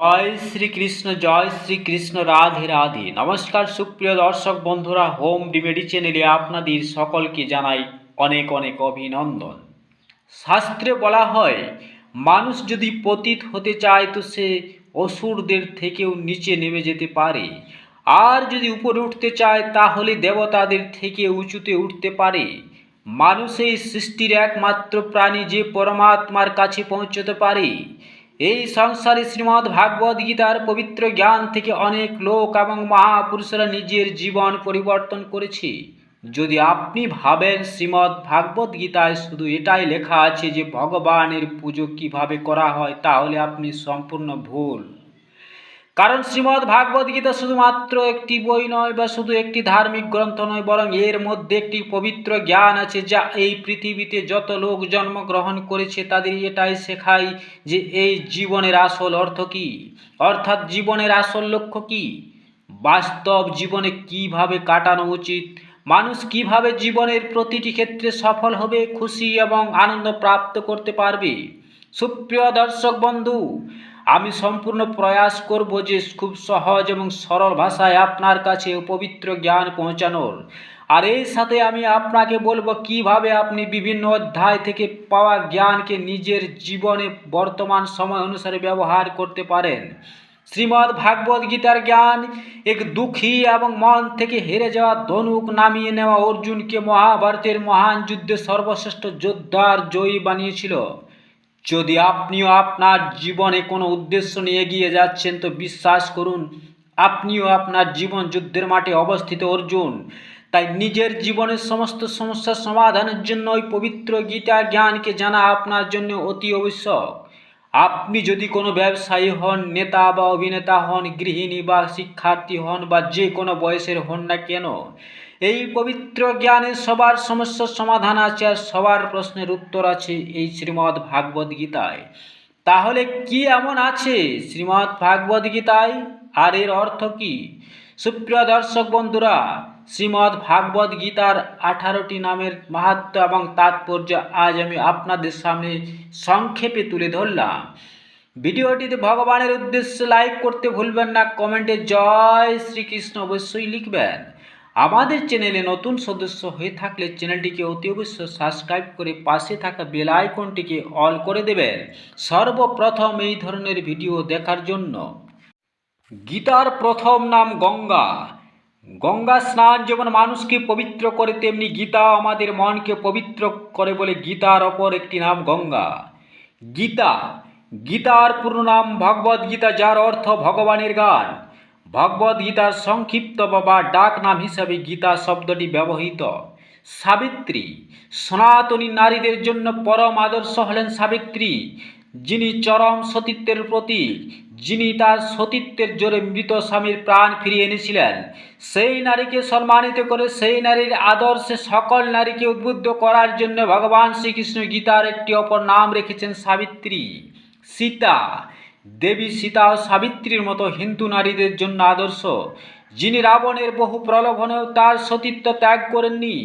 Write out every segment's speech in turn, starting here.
জয় শ্রীকৃষ্ণ জয় শ্রীকৃষ্ণ, রাধে রাধে। নমস্কার সুপ্রিয় দর্শক বন্ধুরা, হোম রিমেডি চ্যানেলে আপনাদের সকলকে জানাই অনেক অনেক অভিনন্দন। শাস্ত্রে বলা হয়, মানুষ যদি পতিত হতে চায় তো সে অসুরদের থেকেও নিচে নেমে যেতে পারে। আর যদি উপরে উঠতে চায়, তাহলে দেবতাদের থেকে উঁচুতে উঠতে পারে। মানুষ এই সৃষ্টির একমাত্র প্রাণী যে পরমাত্মার কাছে পৌঁছতে পারে। এই সংসারে শ্রীমৎ ভাগবত গীতার পবিত্র জ্ঞান থেকে অনেক লোক এবং মহাপুরুষরা নিজের জীবন পরিবর্তন করেছে। যদি আপনি ভাবেন শ্রীমদ্ ভাগবত গীতায় শুধু এটাই লেখা আছে যে ভগবানের পুজো কীভাবে করা হয়, তাহলে আপনি সম্পূর্ণ ভুল। কারণ শ্রীমদ্ ভাগবত গীতা শুধুমাত্র একটি বই নয় বা শুধু একটি ধার্মিক গ্রন্থ নয়, বরং এর মধ্যে একটি পবিত্র জ্ঞান আছে যা এই পৃথিবীতে যত লোক জন্মগ্রহণ করেছে তাদের এটাই শেখায় যে এই জীবনের আসল অর্থ কী। অর্থাৎ জীবনের আসল লক্ষ্য কী? বাস্তব জীবনে কীভাবে কাটানো উচিত? মানুষ কীভাবে জীবনের প্রতিটি ক্ষেত্রে সফল হবে, খুশি এবং আনন্দ প্রাপ্ত করতে পারবে? সুপ্রিয় দর্শক বন্ধু আমি সম্পূর্ণ প্রয়াস করব যে খুব সহজ এবং সরল ভাষায় আপনার কাছে পবিত্র জ্ঞান পৌঁছানোর। আর এই সাথে আমি আপনাকে বলব কীভাবে আপনি বিভিন্ন অধ্যায় থেকে পাওয়া জ্ঞানকে নিজের জীবনে বর্তমান সময় অনুসারে ব্যবহার করতে পারেন। শ্রীমদ্ ভাগবত গীতার জ্ঞান এক দুঃখী এবং মন থেকে হেরে যাওয়া ধনুক নামিয়ে নেওয়া অর্জুনকে মহাভারতের মহান যুদ্ধে সর্বশ্রেষ্ঠ যোদ্ধার জয়ী বানিয়েছিল। যদি আপনিও আপনার জীবনে কোনো উদ্দেশ্য নিয়ে এগিয়ে যাচ্ছেন, তো বিশ্বাস করুন, আপনিও আপনার জীবন যুদ্ধের মাঠে অবস্থিত, অর্জুন। তাই নিজের জীবনের সমস্ত সমস্যার সমাধানের জন্য ওই পবিত্র গীতা জ্ঞানকে জানা আপনার জন্য অতি আবশ্যক। আপনি যদি কোনো ব্যবসায়ী হন, নেতা বা অভিনেতা হন, গৃহিণী বা শিক্ষার্থী হন বা যে কোনো বয়সের হন না কেন এই পবিত্র জ্ঞানে সবার সমস্যার সমাধান আছে আর সবার প্রশ্নের উত্তর আছে এই শ্রীমদ্ ভাগবত গীতায়। তাহলে কি এমন আছে শ্রীমদ্ ভাগবত গীতায়? আর এর অর্থ কি? সুপ্রিয় দর্শক বন্ধুরা, শ্রীমদ্ ভাগবত গীতার আঠারোটি নামের মাহাত্ম এবং তাৎপর্য আজ আমি আপনাদের সামনে সংক্ষেপে তুলে ধরলাম। ভিডিওটিতে ভগবানের উদ্দেশ্যে লাইক করতে ভুলবেন না, কমেন্টে জয় শ্রীকৃষ্ণ অবশ্যই লিখবেন। আমাদের চ্যানেলে নতুন সদস্য হয়ে থাকলে চ্যানেলটিকে অতি অবশ্যই সাবস্ক্রাইব করে পাশে থাকা বেল আইকনটিকে অল করে দেবেন। সর্বপ্রথম এই ধরনের ভিডিও দেখার জন্য গীতার প্রথম নাম গঙ্গা। গঙ্গা স্নান যেমন মানুষকে পবিত্র করে, তেমনি গীতা আমাদের মনকে পবিত্র করে বলে গীতার অপর একটি নাম গঙ্গা। গীতা, গীতার পূর্ণ নাম ভগবদ গীতা যার অর্থ ভগবানের গান। ভগবদ গীতার সংক্ষিপ্ত বা ডাক নাম হিসাবে গীতা শব্দটি ব্যবহৃত। সাবিত্রী, সনাতনী নারীদের জন্য পরম আদর্শ হলেন সাবিত্রী, যিনি চরম সতীত্বের প্রতীক, যিনি তার সতীত্বের জোরে মৃত স্বামীর প্রাণ ফিরিয়ে এনেছিলেন। সেই নারীকে সম্মানিত করে সেই নারীর আদর্শে সকল নারীকে উদ্বুদ্ধ করার জন্য ভগবান শ্রীকৃষ্ণ গীতার একটি অপর নাম রেখেছেন সাবিত্রী। সীতা দেবী সীতা ও সাবিত্রীর মতো হিন্দু নারীদের জন্য আদর্শ, যিনি রাবণের বহু প্রলোভনেও তার সতীত্ব ত্যাগ করেননি,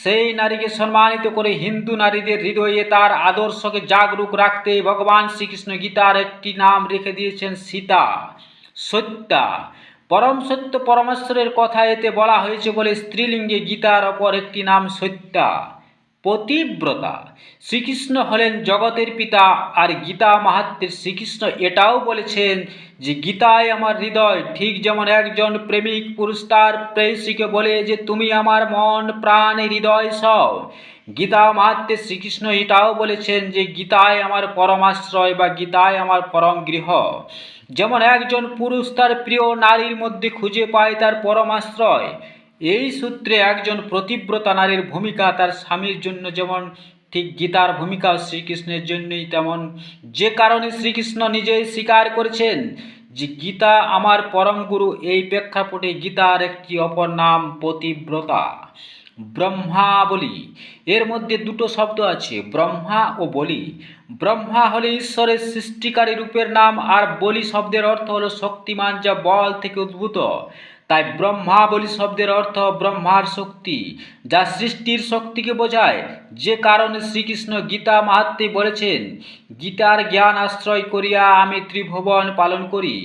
সেই নারীকে সম্মানিত করে হিন্দু নারীদের হৃদয়ে তার আদর্শকে জাগরুক রাখতে ভগবান শ্রীকৃষ্ণ গীতার একটি নাম রেখে দিয়েছেন সীতা, সত্যা। পরম সত্য পরমেশ্বরের কথা এতে বলা হয়েছে বলে স্ত্রীলিঙ্গে গীতার অপর একটি নাম সত্যা। পতিব্রতা শ্রীকৃষ্ণ হলেন জগতের পিতা আর গীতা মাহাত্মের শ্রীকৃষ্ণ এটাও বলেছেন যে, গীতায় আমার হৃদয় ঠিক যেমন একজন প্রেমিক পুরুষ তার প্রেয়সীকে বলে যে, তুমি আমার মন, প্রাণ, হৃদয় সব। গীতা মাহাত্মে শ্রীকৃষ্ণ এটাও বলেছেন যে, গীতায় আমার পরমাশ্রয় বা গীতায় আমার পরম গৃহ। যেমন একজন পুরুষ তার প্রিয় নারীর মধ্যে খুঁজে পায় তার পরমাশ্রয়। এই সূত্রে একজন প্রতিব্রতা নারীর ভূমিকা, তার স্বামীর জন্য যেমন ঠিক গীতার ভূমিকা শ্রীকৃষ্ণের জন্যই তেমন। যে কারণে শ্রীকৃষ্ণ নিজেই স্বীকার করেছেন যে গীতা আমার পরম গুরু। এই প্রেক্ষাপটে গীতার একটি অপর নাম পতিব্রতা ব্রহ্মা বলি। এর মধ্যে দুটো শব্দ আছে, ব্রহ্মা ও বলি। ব্রহ্মা হলে ঈশ্বরের সৃষ্টিকারী রূপের নাম, আর বলি শব্দের অর্থ হলো শক্তিমান যা বল থেকে উদ্ভূত। তাই ব্রহ্মা বলি শব্দের অর্থ ব্রহ্মার শক্তি, যা সৃষ্টির শক্তিকে বোঝায়। যে কারণে শ্রীকৃষ্ণ গীতা মাহাত্মে বলেছেন, গীতার জ্ঞান আশ্রয় করিয়া আমি ত্রিভুবন পালন করি।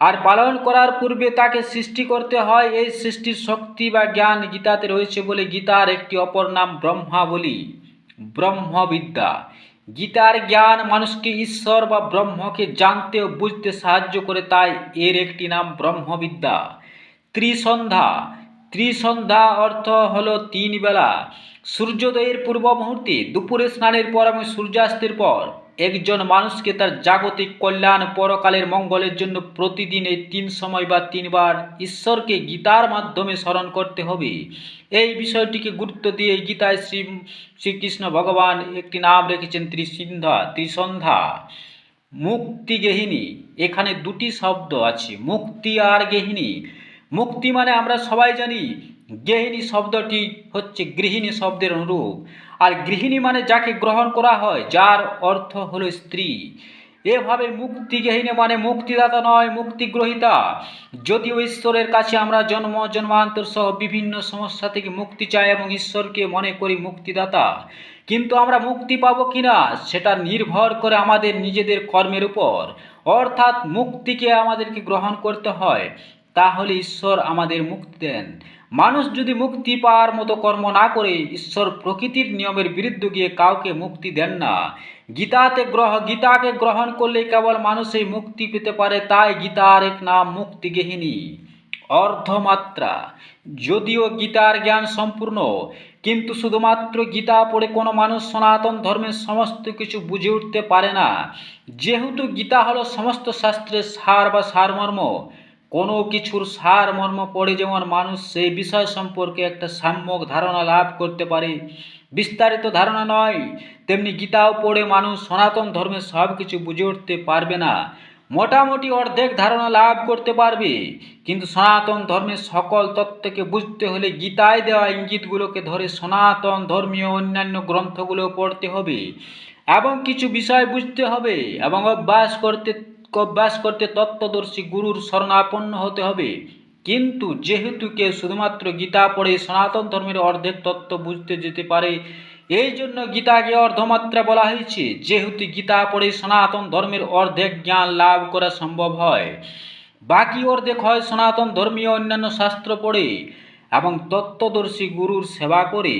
আর পালন করার পূর্বে তাকে সৃষ্টি করতে হয়। এই সৃষ্টির শক্তি বা জ্ঞান গীতাতে রয়েছে বলে গীতার একটি অপর নাম ব্রহ্মা বলি ব্রহ্মবিদ্যা। গীতার জ্ঞান মানুষকে ঈশ্বর বা ব্রহ্মকে জানতে ও বুঝতে সাহায্য করে, তাই এর একটি নাম ব্রহ্মবিদ্যা। ত্রিসন্ধ্যা। ত্রিসন্ধ্যা অর্থ হলো তিন বেলা। সূর্যোদয়ের পূর্ব মুহূর্তে দুপুরে স্নানের পর এবং সূর্যাস্তের পর একজন মানুষকে তার জাগতিক কল্যাণ, পরকালের মঙ্গলের জন্য প্রতিদিন এই তিন সময় বা তিনবার ঈশ্বরকে গীতার মাধ্যমে স্মরণ করতে হবে। এই বিষয়টিকে গুরুত্ব দিয়ে গীতায় শ্রী, শ্রীকৃষ্ণ ভগবান একটি নাম রেখেছেন ত্রিসন্ধ্যা ত্রিসন্ধ্যা। মুক্তি গেহিনী এখানে দুটি শব্দ আছে। মুক্তি আর গেহিনী। মুক্তি মানে আমরা সবাই জানি গেহিনী শব্দটি হচ্ছে গৃহিণী শব্দের অনুরূপ। আর গৃহিণী মানে যাকে গ্রহণ করা হয়, যার অর্থ হলো স্ত্রী। এভাবে মুক্তি গেহিনী মানে মুক্তিদাতা নয়, মুক্তিগ্রহিতা। যদিও ঈশ্বরের কাছে আমরা জন্ম, জন্মান্তর সহ বিভিন্ন সমস্যা থেকে মুক্তি চাই এবং ঈশ্বরকে মনে করি মুক্তিদাতা। কিন্তু আমরা মুক্তি পাবো কিনা, সেটা নির্ভর করে আমাদের নিজেদের কর্মের উপর। অর্থাৎ মুক্তিকে আমাদেরকে গ্রহণ করতে হয়। তাহলে ঈশ্বর আমাদের মুক্তি দেন। মানুষ যদি মুক্তি পাওয়ার মতো কর্ম না করে, ঈশ্বর প্রকৃতির নিয়মের বিরুদ্ধে গিয়ে কাউকে মুক্তি দেন না। গীতাতে গ্রহ, গীতাকে গ্রহণ করলে কেবল মানুষই মুক্তি পেতে পারে, তাই গীতার এক নাম মুক্তি গেহিনী অর্ধমাত্রা। যদিও গীতার জ্ঞান সম্পূর্ণ, কিন্তু শুধুমাত্র গীতা পড়ে কোনো মানুষ সনাতন ধর্মের সমস্ত কিছু বুঝে উঠতে পারে না। যেহেতু গীতা হলো সমস্ত শাস্ত্রের সার বা সারমর্ম কোনো কিছুর সার মর্ম পড়ে যেমন মানুষ সেই বিষয় সম্পর্কে একটা সাম্যক ধারণা লাভ করতে পারে। বিস্তারিত ধারণা নয়। তেমনি গীতাও পড়ে মানুষ সনাতন ধর্মের সব কিছু বুঝে উঠতে পারবে না। মোটামুটি অর্ধেক ধারণা লাভ করতে পারবে। কিন্তু সনাতন ধর্মের সকল তত্ত্বকে বুঝতে হলে গীতায় দেওয়া ইঙ্গিতগুলোকে ধরে সনাতন ধর্মীয় অন্যান্য গ্রন্থগুলো পড়তে হবে এবং কিছু বিষয় বুঝতে হবে এবং অভ্যাস করতে অভ্যাস করতে তত্ত্বদর্শী গুরুর শরণাপন্ন হতে হবে। কিন্তু যেহেতু কেউ শুধুমাত্র গীতা পড়ে সনাতন ধর্মের অর্ধেক তত্ত্ব বুঝতে যেতে পারে, এই জন্য গীতাকে অর্ধমাত্রা বলা হয়েছে। যেহেতু গীতা পড়ে সনাতন ধর্মের অর্ধেক জ্ঞান লাভ করা সম্ভব হয়, বাকি অর্ধেক হয় সনাতন ধর্মীয় অন্যান্য শাস্ত্র পড়ে এবং তত্ত্বদর্শী গুরুর সেবা করে,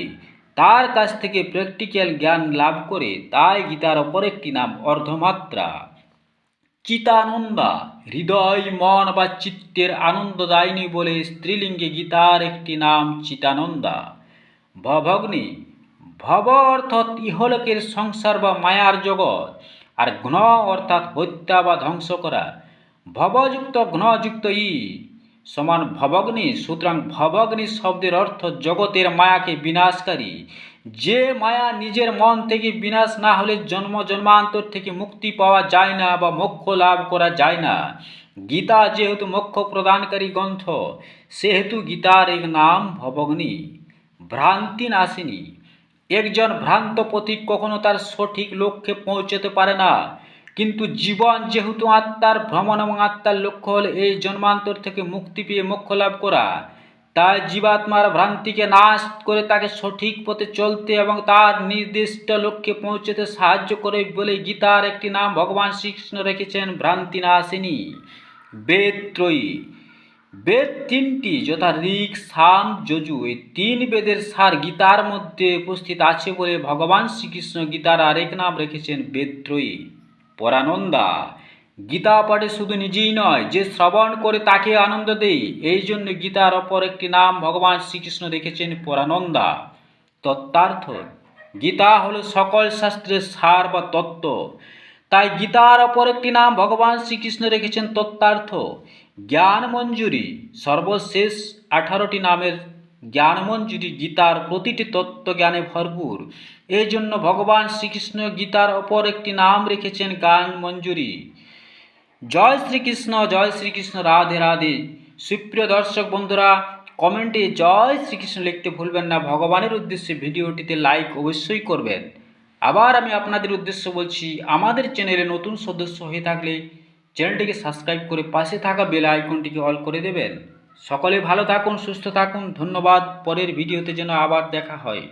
তার কাছ থেকে প্র্যাকটিক্যাল জ্ঞান লাভ করে, তাই গীতার অপর একটি নাম অর্ধমাত্রা। চিতানন্দা হৃদয় মন বা চিত্তের আনন্দদায়িনী বলে স্ত্রীলিঙ্গে গীতার একটি নাম চিতানন্দা ভভগ্নি ভব অর্থাৎ ইহলোকের সংসার বা মায়ার জগৎ, আর ঘ্ন অর্থাৎ হত্যা বা ধ্বংস করা। ভবযুক্ত ঘ্নযুক্ত ই সমান ভবগ্নি, সুতরাং ভবগ্নি শব্দের অর্থ জগতের মায়াকে বিনাশকারী। যে মায়া নিজের মন থেকে বিনাশ না হলে জন্ম জন্মান্তর থেকে মুক্তি পাওয়া যায় না বা মোক্ষ লাভ করা যায় না। গীতা যেহেতু মোক্ষ প্রদানকারী গ্রন্থ, সেহেতু গীতার এক নাম ভবগ্নি, ভ্রান্তি নাশিনী একজন ভ্রান্ত পথিক কখনো তার সঠিক লক্ষ্যে পৌঁছতে পারে না। কিন্তু জীবন যেহেতু আত্মার, ভ্রমণ এবং আত্মার লক্ষ্য হল এই জন্মান্তর থেকে মুক্তি পেয়ে মোক্ষ লাভ করা। তাই জীবাত্মার ভ্রান্তিকে নাশ করে তাকে সঠিক পথে চলতে এবং তার নির্দিষ্ট লক্ষ্যে পৌঁছতে সাহায্য করে বলে গীতার একটি নাম ভগবান শ্রীকৃষ্ণ রেখেছেন ভ্রান্তি নাশিনী বেদ ত্রয়ী বেদ তিনটি যথা ঋক সাম, যজু। এই তিন বেদের সার গীতার মধ্যে উপস্থিত আছে বলে ভগবান শ্রীকৃষ্ণ গীতার আরেক নাম রেখেছেন বেদত্রয়ী পরানন্দা। গীতা পাঠে শুধু নিজেই নয়, যে শ্রবণ করে তাকে আনন্দ দেয়, এই জন্য গীতার অপর একটি নাম ভগবান শ্রীকৃষ্ণ রেখেছেন পরানন্দা। তত্ত্বার্থ, গীতা হলো সকল শাস্ত্রের সার বা তত্ত্ব তাই গীতার অপর একটি নাম ভগবান শ্রীকৃষ্ণ রেখেছেন তত্ত্বার্থ। জ্ঞান মঞ্জুরি, সর্বশেষ আঠারোটি নামের জ্ঞান মঞ্জুরি গীতার প্রতিটি তত্ত্ব জ্ঞানে ভরপুর। এই জন্য ভগবান শ্রীকৃষ্ণ গীতার অপর একটি নাম রেখেছেন জ্ঞান মঞ্জুরি। জয় শ্রীকৃষ্ণ জয় শ্রীকৃষ্ণ, রাধে রাধে। সুপ্রিয় দর্শক বন্ধুরা, কমেন্টে জয় শ্রীকৃষ্ণ লিখতে ভুলবেন না। ভগবানের উদ্দেশ্যে ভিডিওটিতে লাইক অবশ্যই করবেন। আবার আমি আপনাদের উদ্দেশ্য বলছি, আমাদের চ্যানেলে নতুন সদস্য হয়ে থাকলে চ্যানেলটিকে সাবস্ক্রাইব করে পাশে থাকা বেল আইকনটিকে অল করে দেবেন। সকলে ভালো থাকুন, সুস্থ থাকুন। ধন্যবাদ। পরের ভিডিওতে যেন আবার দেখা হয়।